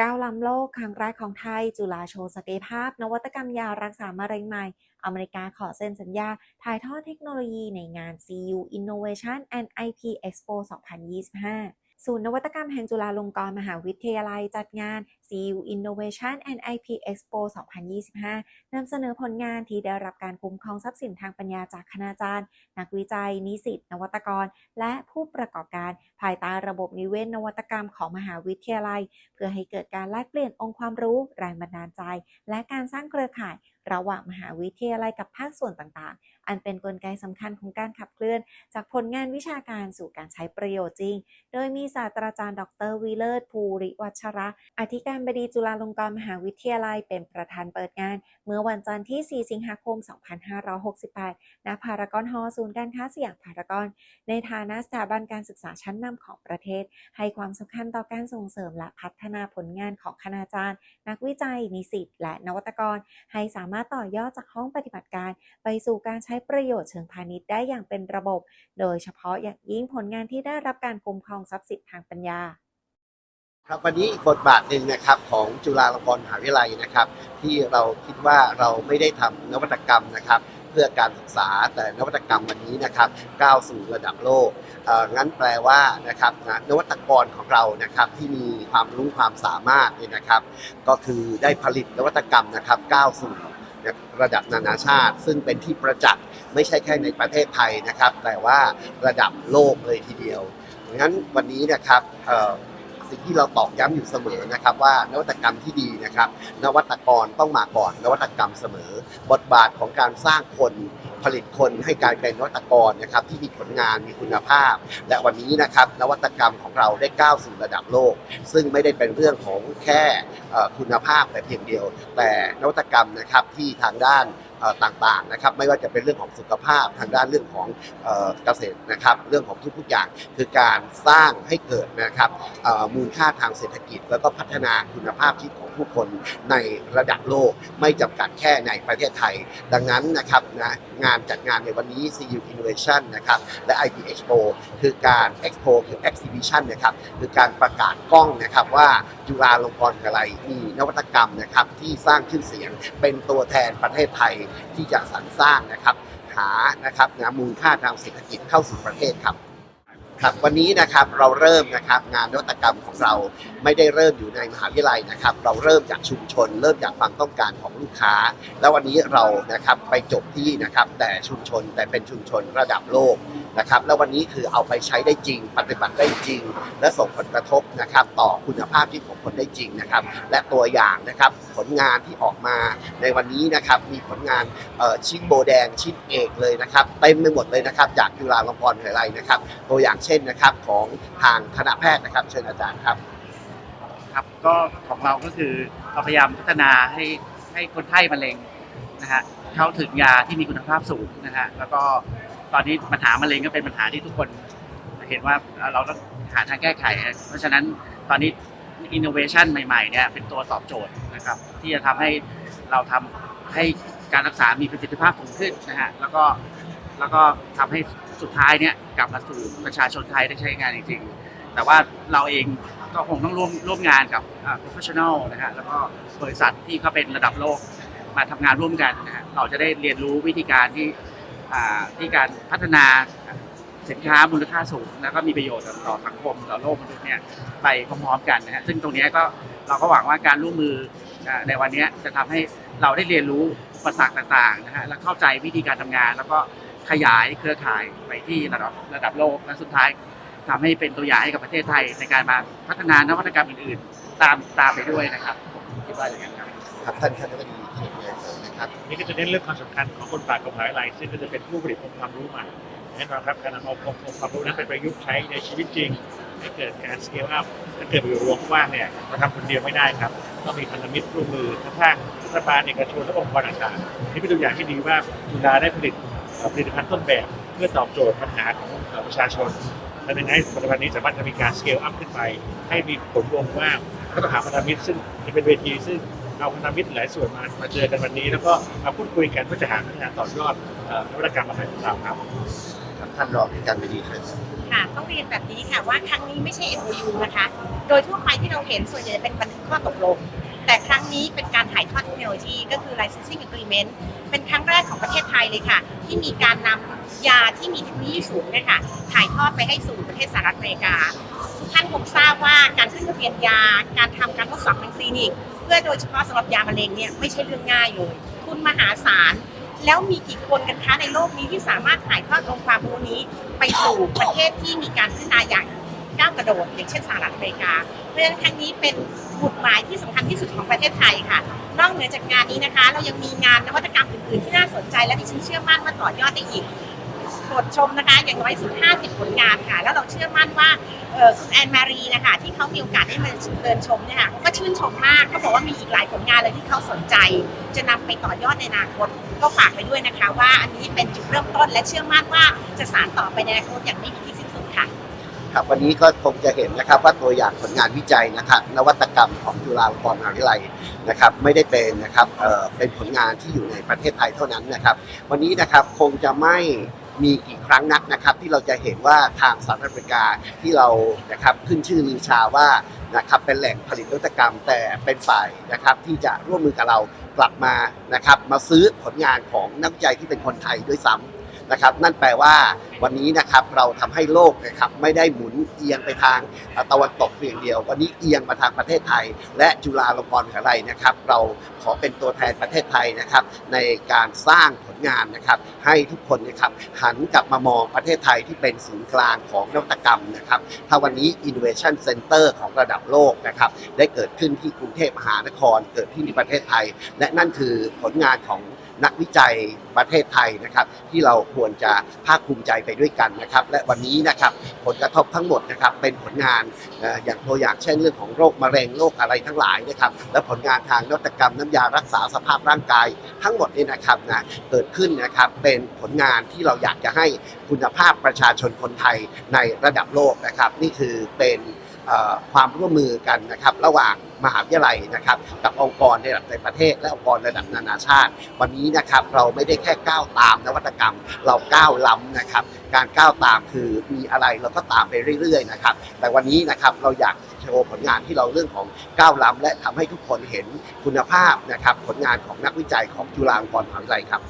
ก้าวล้ำโลกครั้งแรกของไทย จุฬาโชว์ศักยภาพ นวัตกรรมยารักษามะเร็งใหม่ อเมริกาขอเซ็นสัญญา ถ่ายทอดเทคโนโลยีในงาน CU Innovation and IP Expo 2025 ศูนย์นวัตกรรมแห่งจุฬาลงกรณ์มหาวิทยาลัยจัดงาน CU Innovation and IP Expo 2025 นำเสนอผลงานที่ได้รับการคุ้มครองทรัพย์สินทางปัญญาจากคณาจารย์ นักวิจัย นิสิต นวัตกร และผู้ประกอบการ ภายใต้ระบบนิเวศนวัตกรรมของมหาวิทยาลัย เพื่อให้เกิดการแลกเปลี่ยนองค์ความรู้ แรงบันดาลใจ และการสร้างเครือข่ายระหว่างมหาวิทยาลัยกับภาคส่วนต่างๆ อันเป็นนกลไกสำคัญของการขับเคลื่อน จากผลงานวิชาการสู่การใช้ประโยชน์จริง โดยมีศาสตราจารย์ ดรวีเลิศภูริวัชระ อธิการบดีจุฬาลงกรณ์มหาวิทยาลัยเป็นประธานเปิดงาน เมื่อวันจันทร์ที่ 4 สิงหาคม 2568 ณ พารากอนฮอลล์ศูนย์การค้าสยามพารากอน ในฐานะสถาบันการศึกษาชั้นนำของประเทศ ให้ความสำคัญต่อการส่งเสริมและพัฒนาผลงานของคณาจารย์ นักวิจัย นิสิต และนวัตกร ให้สามารถต่อยอดจากห้องปฏิบัติการ ไปสู่การใช้ประโยชน์เชิงพาณิชย์ได้อย่างเป็นระบบ โดยเฉพาะอย่างยิ่งผลงานที่ได้รับการคุ้มครองทรัพย์สินทางปัญญาครับวันนี้อีกบทบาทหนึ่งนะครับของจุฬาลงกรณ์มหาวิทยาลัยนะครับ ที่เราคิดว่าเราไม่ได้ทำนวัตกรรมนะครับ เพื่อการศึกษาแต่นวัตกรรมวันนี้นะครับ ก้าวสู่ระดับโลกงั้นแปลว่านะครับนะนวัตกรของเรานะครับที่มีความรู้ความสามารถเนี่ยนะครับ ก็คือได้ผลิตนวัตกรรมนะครับก้าวสู่ ระดับนานาชาติ ซึ่งเป็นที่ประจักษ์ไม่ใช่แค่ในประเทศไทยนะครับ แต่ว่าระดับโลกเลยทีเดียวงั้นวันนี้นะครับสิ่งที่เราตอกย้ำอยู่เสมอนะครับ ว่านวัตกรรมที่ดีนะครับ นวัตกรต้องมาก่อนนวัตกรรมเสมอ บทบาทของการสร้างคน ผลิตคนให้กลายเป็นนวัตกรนะครับที่มีผลงานมีคุณภาพ และวันนี้นะครับนวัตกรรมของเราได้ก้าวสู่ระดับโลก ซึ่งไม่ได้เป็นเรื่องของแค่คุณภาพแต่เพียงเดียว แต่นวัตกรรมนะครับที่ทางด้าน ต่างๆนะครับไม่ว่าจะเป็นเรื่องของสุขภาพทางด้านเรื่องของเกษตรนะครับเรื่องของทุกๆอย่างคือการสร้างให้เกิดนะครับมูลค่าทางเศรษฐกิจ แล้วก็พัฒนาคุณภาพชีวิตของผู้คนในระดับโลกไม่จำกัดแค่ในประเทศไทย ดังนั้นนะครับนะงานจัดงานในวันนี้ CU Innovation นะครับและ IP Expo คือการ Expo คือ Exhibition นะครับคือการประกาศกล้องนะครับว่าจุฬาลงกรณ์วิทยาลัยมีนวัตกรรมนะครับที่สร้างชื่อเสียงเป็นตัวแทนประเทศไทยที่จะสรรสร้างนะครับ หานะครับนะมูลค่าทางเศรษฐกิจเข้าสู่ประเทศครับครับวันนี้นะครับเราเริ่มนะครับงานนวัตกรรมของเราไม่ได้เริ่มอยู่ในมหาวิทยาลัยนะครับ เราเริ่มจากชุมชน เริ่มจากความต้องการของลูกค้า แล้ววันนี้เรานะครับไปจบที่นะครับแต่ชุมชนแต่เป็นชุมชนระดับโลก นะครับ แล้ววันนี้คือเอาไปใช้ได้จริง ปฏิบัติได้จริง และส่งผลกระทบนะครับ ต่อคุณภาพชีวิตของคนได้จริงนะครับ และตัวอย่างนะครับผลงานที่ออกมาในวันนี้นะครับมีผลงานชิ้นโบแดงชิ้นเอกเลยนะครับเต็มไปหมดเลยนะครับ จากจุฬาลงกรณ์มหาวิทยาลัยนะครับ ตัวอย่างเช่นนะครับของทางคณะแพทย์นะครับ เชิญอาจารย์ครับครับก็ของเราก็คือเราพยายามพัฒนาให้ให้คนไข้มะเร็งนะฮะเข้าถึงยาที่มีคุณภาพสูงนะฮะแล้วก็ ตอนนี้ปัญหามะเร็งก็เป็นปัญหาที่ทุกคนเห็นว่าเราต้องหาทางแก้ไข เพราะฉะนั้นตอนนี้อินโนเวชันใหม่ๆเนี่ยเป็นตัวตอบโจทย์นะครับ ที่จะทำให้เราทำให้การรักษามีประสิทธิภาพสูงขึ้นนะฮะแล้วก็แล้วก็ทำให้สุดท้ายเนี่ยกลับมาสู่ประชาชนไทยได้ใช้งานจริงๆ แต่ว่าเราเองก็คงต้องร่วมร่วมงานกับอา professional นะฮะแล้วก็บริษัทที่เขาเป็นระดับโลกมาทำงานร่วมกันนะฮะเราจะได้เรียนรู้วิธีการที่ ที่การพัฒนาสินค้ามูลค่าสูง แล้วก็มีประโยชน์ต่อสังคมต่อโลกมนุษย์เนี่ยไปพร้อมๆกันนะฮะซึ่งตรงนี้ก็เราก็หวังว่าการร่วมมือในวันนี้จะทำให้เราได้เรียนรู้อุปสรรคต่างๆนะฮะและเข้าใจวิธีการทำงาน แล้วก็ขยายเครือข่ายไปที่ระดับระดับโลกและสุดท้ายทำให้เป็นตัวอย่างให้กับประเทศไทยในการมาพัฒนานวัตกรรมอื่นๆ ตามตามไปด้วยนะครับคิดว่าอย่างนั้นครับครับท่านคณะบดี ครับ นี่ก็จะเน้นเรื่องความสำคัญของคนปากับมหาวิทยาลัยซึ่งก็จะเป็นผู้ผลิตองค์ความรู้ใหม่แน่นอนครับการนำเอาองค์ความรู้นั้นไปประยุกต์ใช้ในชีวิตจริงให้เกิดการสเกลอัพถ้าเกิดอยู่รวมกว้างเนี่ยเราทำคนเดียวไม่ได้ครับต้องมีพันธมิตรร่วมมือทั้งภาครัฐบาลเอกชนและองค์กรต่างๆนี่เป็นตัวอย่างที่ดีว่าจุฬาได้ผลิตผลิตภัณฑ์ต้นแบบเพื่อตอบโจทย์ปัญหาของประชาชนและในให้ผลิตภัณฑ์นี้สามารถจะมีการสเกลอัพขึ้นไป ให้มีผลรวมกว้างก็ต้องหาพันธมิตรซึ่งจะเป็นเวทีซึ่ง เอาพันธมิตรหลายส่วนมามาเจอกันวันนี้ แล้วก็มาพูดคุยกันเพื่อจะหาพัฒนาต่อยอดเอ่อนวัตกรรมใหม่ของเราครับครับท่านรองการบดีเชิญค่ะต้องเรียนแบบนี้ค่ะว่าครั้งนี้ไม่ใช่ MOU นะคะ โดยทั่วไปที่เราเห็นส่วนใหญ่จะเป็นบันทึกข้อตกลง แต่ครั้งนี้เป็นการถ่ายทอดเทคโนโลยีก็คือ licensing agreement เป็นครั้งแรกของประเทศไทยเลยค่ะ ที่มีการนำยาที่มีเทคโนโลยีสูงเนี่ยค่ะถ่ายทอดไปให้สู่ประเทศสหรัฐอเมริกาทุกท่านคงทราบว่าการขึ้นทะเบียนยา การทำการทดสอบทางคลินิกเพื่อโดยเฉพาะสำหรับยามะเร็งเนี่ยไม่ใช่เรื่องง่ายเลยทุนมหาศาล แล้วมีกี่คนกันคะในโลกนี้ที่สามารถถ่ายทอดองค์ความรู้นี้ ไปสู่ประเทศที่มีการพัฒนาอย่างก้าวกระโดด อย่างเช่นสหรัฐอเมริกา เพราะฉะนั้นครั้งนี้เป็นบุตหมายที่สำคัญที่สุดของประเทศไทยค่ะ นอกเหนือจากงานนี้นะคะ เรายังมีงานนวัตกรรมอื่นๆที่น่าสนใจและที่ฉันเชื่อมั่นว่าต่อยอดได้อีก โปรดชมนะคะ อย่างน้อยสุด50 ผลงานค่ะ แล้วเราเชื่อมั่นว่าคุณแอนมารีนะคะที่เขามีโอกาสได้มาเดินชมเนี่ยค่ะเขาก็ชื่นชมมากเขาบอกว่ามีอีกหลายผลงานเลยที่เขาสนใจ จะนำไปต่อยอดในอนาคตก็ฝากไปด้วยนะคะ ว่าอันนี้เป็นจุดเริ่มต้นและเชื่อมั่นว่าจะสานต่อไปในอนาคตอย่างไม่มีที่สิ้นสุดค่ะครับวันนี้ก็คงจะเห็นนะครับว่าตัวอย่างผลงานวิจัยนะครับนวัตกรรมของจุฬาลงกรณ์มหาวิทยาลัยนะครับไม่ได้เป็นนะครับเเป็นผลงานที่อยู่ในประเทศไทยเท่านั้นนะครับ วันนี้นะครับคงจะไม่ มีกี่ครั้งนักนะครับ ที่เราจะเห็นว่าทางสหรัฐอเมริกาที่เรานะครับขึ้นชื่อลือชาว่านะครับเป็นแหล่งผลิตนวัตกรรมแต่เป็นฝ่ายนะครับที่จะร่วมมือกับเรากลับมานะครับมาซื้อผลงานของนักวิจัยที่เป็นคนไทยด้วยซ้ำ นะครับ นั่นแปลว่าวันนี้นะครับเราทำให้โลกนะครับไม่ได้หมุนเอียงไปทางตะวันตกเพียงเดียว วันนี้เอียงมาทางประเทศไทย และจุฬาลงกรณ์มหาวิทยาลัยนะครับ เราขอเป็นตัวแทนประเทศไทยนะครับ ในการสร้างผลงานนะครับ ให้ทุกคนนะครับหันกลับมามองประเทศไทยที่เป็นศูนย์กลางของนวัตกรรมนะครับถ้าวันนี้ Innovation Center ของระดับโลกนะครับได้เกิดขึ้นที่กรุงเทพมหานคร เกิดที่ในประเทศไทย และนั่นคือผลงานของ นักวิจัยประเทศไทยนะครับ ที่เราควรจะภาคภูมิใจไปด้วยกันนะครับ และวันนี้นะครับผลกระทบทั้งหมดนะครับเป็นผลงานอย่างตัวอย่างเช่นเรื่องของโรคมะเร็งโรคอะไรทั้งหลายนะครับ และผลงานทางนวัตกรรมน้ำยารักษาสภาพร่างกาย ทั้งหมดนี่นะครับนะเกิดขึ้นนะครับเป็นผลงานที่เราอยากจะให้คุณภาพประชาชนคนไทยในระดับโลกนะครับ นี่คือเป็น ความร่วมมือกันนะครับระหว่างมหาวิทยาลัยนะครับกับองค์กรในระดับในประเทศ และองค์กรระดับนานาชาติ วันนี้นะครับเราไม่ได้แค่ก้าวตามนวัตกรรม เราก้าวล้ำนะครับการก้าวตามคือมีอะไรเราก็ตามไปเรื่อยๆนะครับแต่วันนี้นะครับเราอยากโชว์ผลงานที่เราเรื่องของก้าวล้ำและทำให้ทุกคนเห็นคุณภาพนะครับผลงานของนักวิจัยของจุฬาลงกรณ์มหาวิทยาลัยครับ